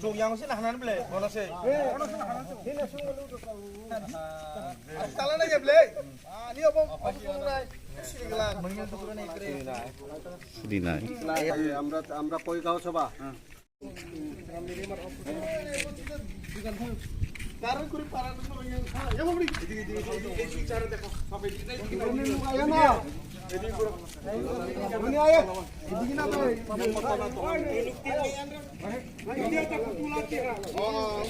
Chung yang sih nahanan beli, mana sih? Salah aja beli. Ah, ini apa? Apa sih? Sini gelang. সুদি নাই আমরা আমরা কই গাঁও সভা Karena kuri parah tuh sama yang salah. Ya mau beli. Ini ini ini ini cara deh. Sampai di sini. Ini ayo na. Ini kurang. Ini ayo. Ini gini apa? Yang makanan tuh. Ini dia tak kutulat ya. Oh.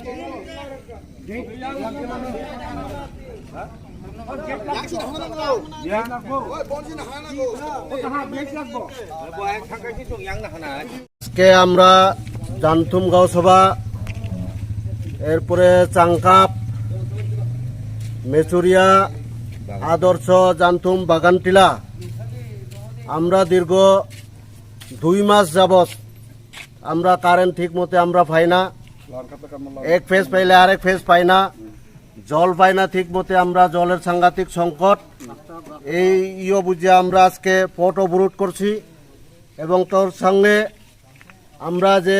Yang sih nahan aku. Ya aku. Oh, bonsi nahan aku. Tahan, biasa aku. Buat thangkai sih chung yang nahan. আজকে আমরা জানথুম গাঁও সভা এরপরে চাংকাপ, মেচুরিয়া, আদর্শ জানথুম বাগানটিলা। আমরা দীর্ঘ দুই মাস যাবৎ আমরা কারেন্ট ঠিক মতো আমরা পাই না। এক ফেজ পাইলে আরেক ফেজ পাই না। জল পাই না ঠিক মতে আমরা জলের সাংঘাতিক সংকট। এই ইয়ে বুঝে আমরা আজকে পট অবরোধ করছি। এবং তোর সঙ্গে আমরা যে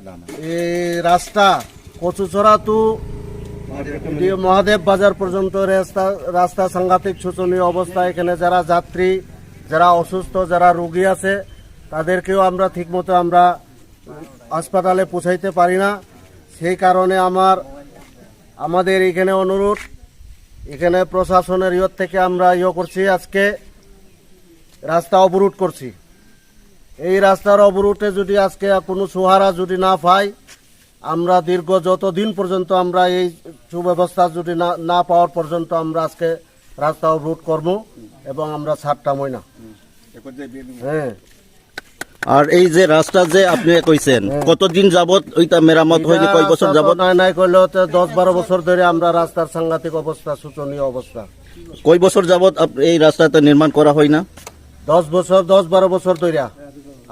এই রাস্তা কচুচড়া টু মহাদেব বাজার পর্যন্ত রাস্তা রাস্তা সাংঘাতিক শোচনীয় অবস্থা। এখানে যারা যাত্রী, যারা অসুস্থ, যারা রোগী আছে, তাদেরকেও আমরা ঠিকমতো আমরা হাসপাতালে পৌঁছাইতে পারি না। সেই কারণে আমার, আমাদের এখানে অনুরোধ, এখানে প্রশাসনের ইয়র থেকে আমরা ইয়ে করছি আজকে, রাস্তা অবরোধ করছি। এই রাস্তার অবরোধে যদি আজকে কোনো সুহারা যদি না পাই আমরা দীর্ঘ যতদিন পর্যন্ত আমরা এই সুব্যবস্থা যদি না না পাওয়ার পর্যন্ত আমরা আজকে রাস্তা অবরোধ করব এবং আমরা ছাড়তামই না। হ্যাঁ। আর এই যে রাস্তা যে আপনি কইছেন কতদিন যাবত ওইটা মেরামত হয়নি কয় বছর যাবত নাই নাই তো দশ বারো বছর ধরে আমরা রাস্তার সাংঘাতিক অবস্থা শোচনীয় অবস্থা। কয় বছর যাবত এই রাস্তাটা নির্মাণ করা হয় না? দশ বছর দশ বারো বছর ধরে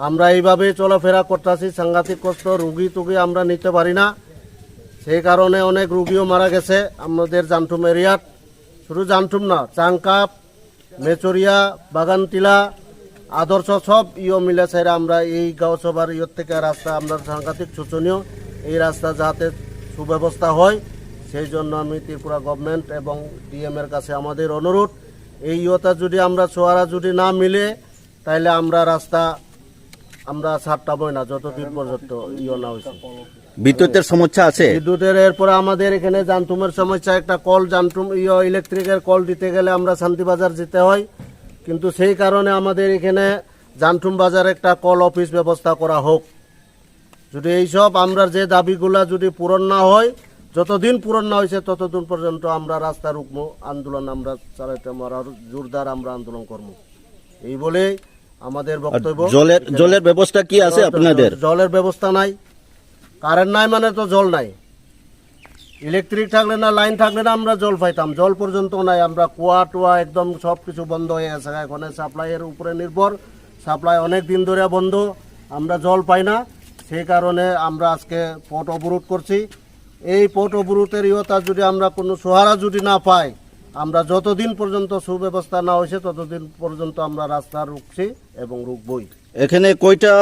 আমরা এইভাবে চলাফেরা করতেছি, সাংঘাতিক কষ্ট, রুগী টুগি আমরা নিতে পারি না। সেই কারণে অনেক রুগীও মারা গেছে। আমাদের জানটুম এরিয়াত শুধু জানটুম না চাংকাপ মেচরিয়া, বাগানটিলা, আদর্শ সব ইয়ে মিলে সেরা আমরা এই গাঁও সভার ইয়ের থেকে রাস্তা, আমরা সাংঘাতিক শোচনীয় এই রাস্তা যাতে সুব্যবস্থা হয়। সেই জন্য আমি ত্রিপুরা গভর্নমেন্ট এবং ডিএম এর কাছে আমাদের অনুরোধ, এই ইয়েটা যদি আমরা সোয়ারা যদি না মিলে তাহলে আমরা রাস্তা আমরা ছাড়তামই না যতদিন পর্যন্ত ইয়ে না হয়েছে। বিদ্যুতের সমস্যা আছে? বিদ্যুতের এরপরে আমাদের এখানে জানতুমের সমস্যা একটা কল জানতুম ইয়ে ইলেকট্রিকের কল দিতে গেলে আমরা শান্তিবাজার যেতে হয়। কিন্তু সেই কারণে আমাদের এখানে জানতুম বাজার একটা কল অফিস ব্যবস্থা করা হোক। যদি এইসব আমরা যে দাবিগুলা যদি পূরণ না হয় যতদিন পূরণ না হয়েছে ততদিন পর্যন্ত আমরা রাস্তা রুকবো আন্দোলন আমরা চালাইতে মারার জোরদার আমরা আন্দোলন করব। এই বলে আমাদের বক্তব্য। জলের জলের ব্যবস্থা কি আছে আপনাদের? জলের ব্যবস্থা নাই। কারেন্ট নাই মানে তো জল নাই। ইলেকট্রিক থাকলে না লাইন থাকলে না আমরা জল পাইতাম। জল পর্যন্ত নাই। আমরা কুয়া টুয়া একদম সব কিছু বন্ধ হয়ে গেছে। এখন সাপ্লাইয়ের উপরে নির্ভর। সাপ্লাই অনেক দিন ধরে বন্ধ। আমরা জল পাই না। সেই কারণে আমরা আজকে পট অবরোধ করছি। এই পট অবরোধের ইয়তা যদি আমরা কোনো সহারা যদি না পাই আমরা যতদিন পর্যন্ত সুব্যবস্থা না হয়েছে ততদিন পর্যন্ত আমরা রাস্তা রুখছি এবং রুকবই এখানে কয়টা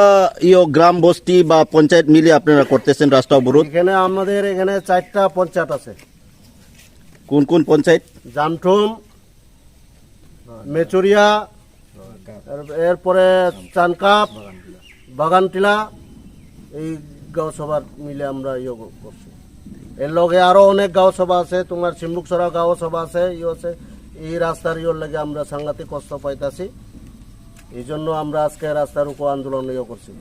ইয়ে গ্রাম বস্তি বা পঞ্চায়েত মিলে আপনারা করতেছেন রাস্তা অবরোধ? এখানে আমাদের এখানে চারটা পঞ্চায়েত আছে। কোন কোন পঞ্চায়েত? জামঠুম মেচুরিয়া এরপরে চানকাপ বাগানটিলা এই গাঁও সভার মিলে আমরা ইয়ে করছি। এর লগে আরও অনেক গাঁও সভা আছে, তোমার সিম্বুকসরা গাঁও সভা আছে ইয়ে আছে। এই রাস্তার ইয়ের লাগে আমরা সাংঘাতিক কষ্ট পাইতাছি। এই জন্য আমরা আজকে রাস্তার উপর আন্দোলন ইয়ে করছি।